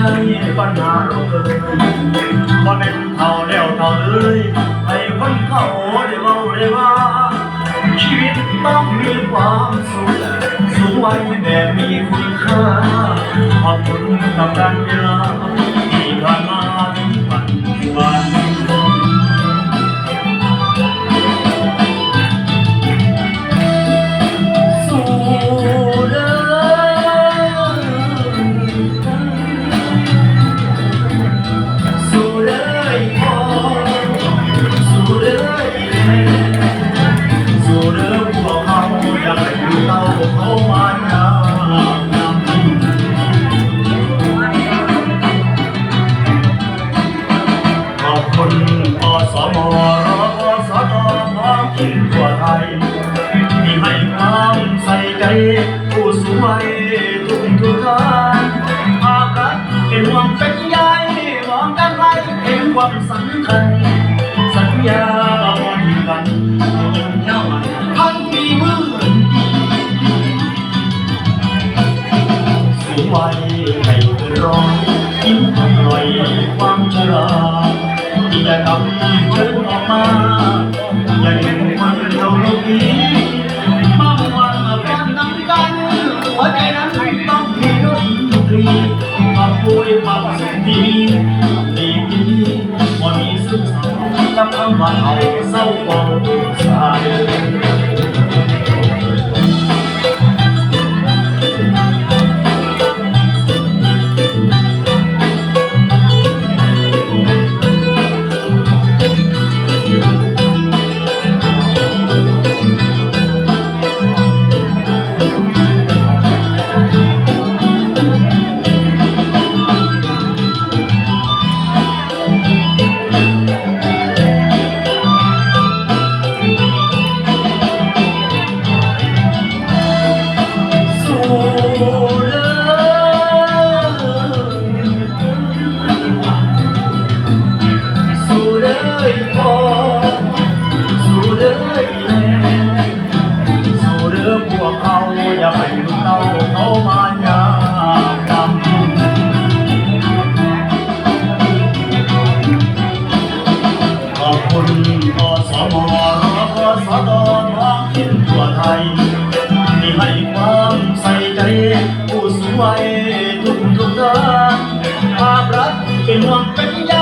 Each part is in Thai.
ช่ปัญหาเราเลยบ่เป็นเท่าแล้วเท่าเลยให้คนเขาได้เว้าได้ว่า ชีวิตต้องมีความสุขสุขไว้แบบมีคุณค่าขอบคุณกับการเวลา อยู่เต้าเขอบคุณอสมรอสตพินทั่วไทยที่ให้ความใส่ใจผู้สูงวัยทุกทุกท่านภาครัฐเป็นห่วงเป็นใยมองกันไว้เห็นความสำคัญสัญญาวันกันยิ่งยาวพัน สูงวัยให้เกินร้อยยิ้มอร่อยความชราที่จะทำเชิญออกมาอย่าอยู่คนเดียวโลกนี้บางวันมาฟังน้ำกันหัวใจนั้นต้องมีดนตรีมาพูดควาสุขที่มีดีดีว่ามีสุขสันต์กับคำว่าเอาเศร้าเบาสาย ไทยที่ให้ความใส่ใจผู้สวยทุกทุกทานภาพรัฐเป็นห่วงเป็นใย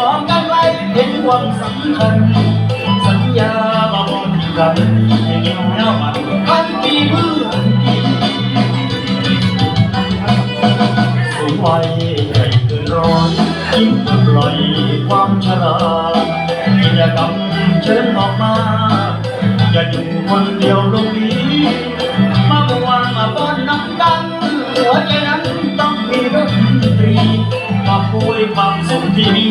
มองกันไว้เห็นความสำคัญ สัญญาบางคนกันให้เงียบเงามันพันปีเมื่อปีสูงวัยใหญ่เกินร้อยยิ้มปล่อยความชรากิจกรรมเชิญออกมาอย่าอยู่ คนเดียวลงนี้มาบวางมาป้อนน้ำกันหัวใจนั้นต้องมีดนตรีมาพูดความสุขที่มี